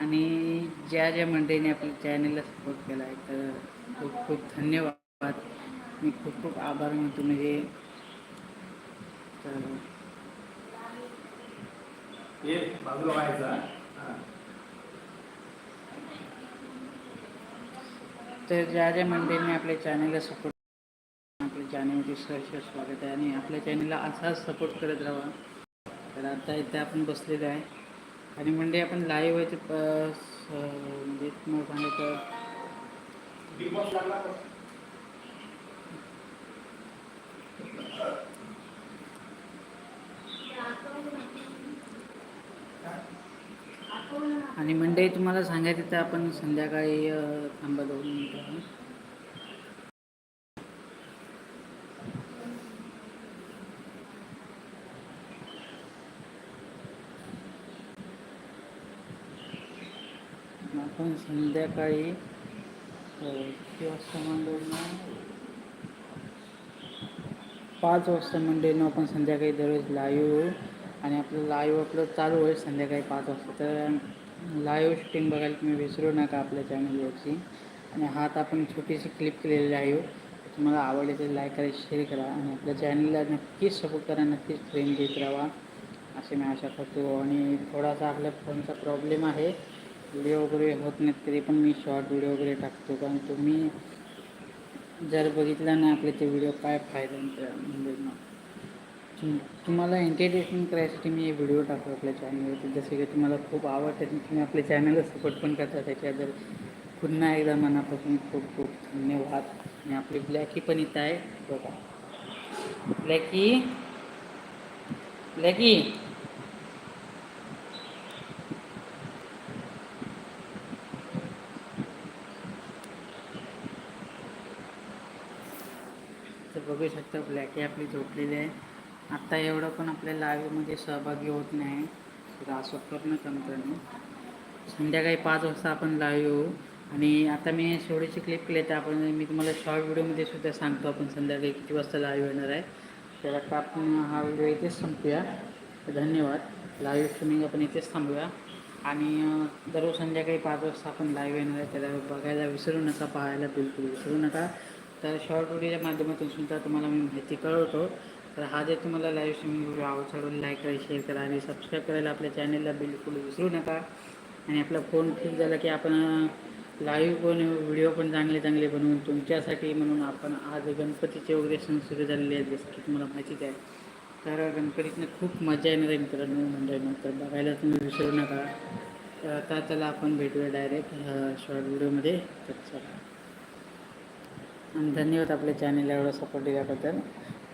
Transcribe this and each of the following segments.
आणि ज्या ज्या मंडळीने आपल्या चॅनलला सपोर्ट केला आहे तर खूप खूप धन्यवाद. मी खूप खूप आभार मानतो. म्हणजे तर ज्या ज्या मंडळींनी आपल्या चॅनलला सपोर्ट आपल्या चॅनलमध्ये सहर्ष स्वागत आहे. आणि आपल्या चॅनलला असाच सपोर्ट करत राहा. तर आता इथे आपण बसलेलो आहे. आणि म्हणजे आपण लाईव्ह आहे ते म्हणजे तुम्हाला सांगायचं आणि मंडळी तुम्हाला सांगायचं तर आपण संध्याकाळी थांबा दोन मिनिटं. आपण संध्याकाळी किती वाजता मंडळींना पाच वाजता मंडळीनं आपण संध्याकाळी दररोज लाईव्ह आणि आपलं लाईव्ह आपलं चालू होईल संध्याकाळी पाच वाजता. तर लाईव्ह शूटिंग बघायला तुम्ही विसरू नका आपल्या चॅनलवरची आणि हात आपण छोटीशी क्लिप केलेली लाईव्ह तुम्हाला आवडले तर लाईक करा शेअर करा आणि आपल्या चॅनलला नक्कीच सपोर्ट करा नक्कीच फ्रेंड देत राहा. असे मी आशा करतो. आणि थोडासा आपल्या फोनचा प्रॉब्लेम आहे. व्हिडिओ वगैरे होत नाहीत तरी पण मी शॉर्ट व्हिडिओ वगैरे टाकतो. कारण तुम्ही जर बघितलं ना आपले ते व्हिडिओ काय फायदा म्हणजे ना तुम्हाला एंटरटेनमेंट करायसाठी मी हे व्हिडिओ टाकतो आपल्या चॅनलवरती जसे की तुम्हाला खूप आवडते तुम्ही आपल्या चॅनलला सपोर्ट पण करता. त्याच्याबद्दल पुन्हा एकदा मनापासून खूप खूप धन्यवाद. आणि आपली ब्लॅकी पण इथं आहे. बघा. ब्लॅकी ब्लॅकी तर बघू शकता ब्लॅकी आपली झोपलेली आहे. आत्ता एवढं पण आपल्या लाईव्हमध्ये सहभागी होत नाही. तर असं करणं कमी करणं संध्याकाळी पाच वाजता आपण लाईव्ह येऊ. आणि आता मी शेवटीची क्लिप केली तर आपण मी तुम्हाला शॉर्ट व्हिडिओमध्ये सुद्धा सांगतो आपण संध्याकाळी किती वाजता लाईव्ह येणार आहे. तर आता आपण हा व्हिडिओ इथेच संपूया. धन्यवाद. लाईव्ह स्ट्रीमिंग आपण इथेच थांबूया. आणि दररोज संध्याकाळी पाच वाजता आपण लाईव्ह येणार आहे. त्याला बघायला विसरू नका पाहायला बिलकुल विसरू नका. तर शॉर्ट व्हिडिओच्या माध्यमातून सुद्धा तुम्हाला मी माहिती कळवतो. तर हा जर तुम्हाला लाईव्ह स्ट्रीमिंग व्हिडिओ आवडला लाईक करा शेअर करा आणि सबस्क्राईब करायला आपल्या चॅनलला बिलकुल विसरू नका. आणि आपला फोन ठीक झाला की आपण लाईव्ह पण व्हिडिओ पण चांगले चांगले बनवून तुमच्यासाठी म्हणून आपण आज गणपतीचे वगैरे सण सुरू झालेले आहेत जसं की तुम्हाला माहितीच आहे. तर गणपतीतनं खूप मजा येणार आहे मित्रांनो मंडळींनो तर बघायला तुम्ही विसरू नका. तर आता त्याला आपण भेटूया डायरेक्ट शॉर्ट व्हिडिओमध्ये तर चला. आणि धन्यवाद आपल्या चॅनेलला एवढं सपोर्ट दिल्याबद्दल.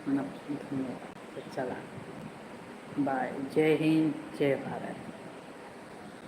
मनापासून धन्यवाद. चला. बाय जय हिंद जय भारत.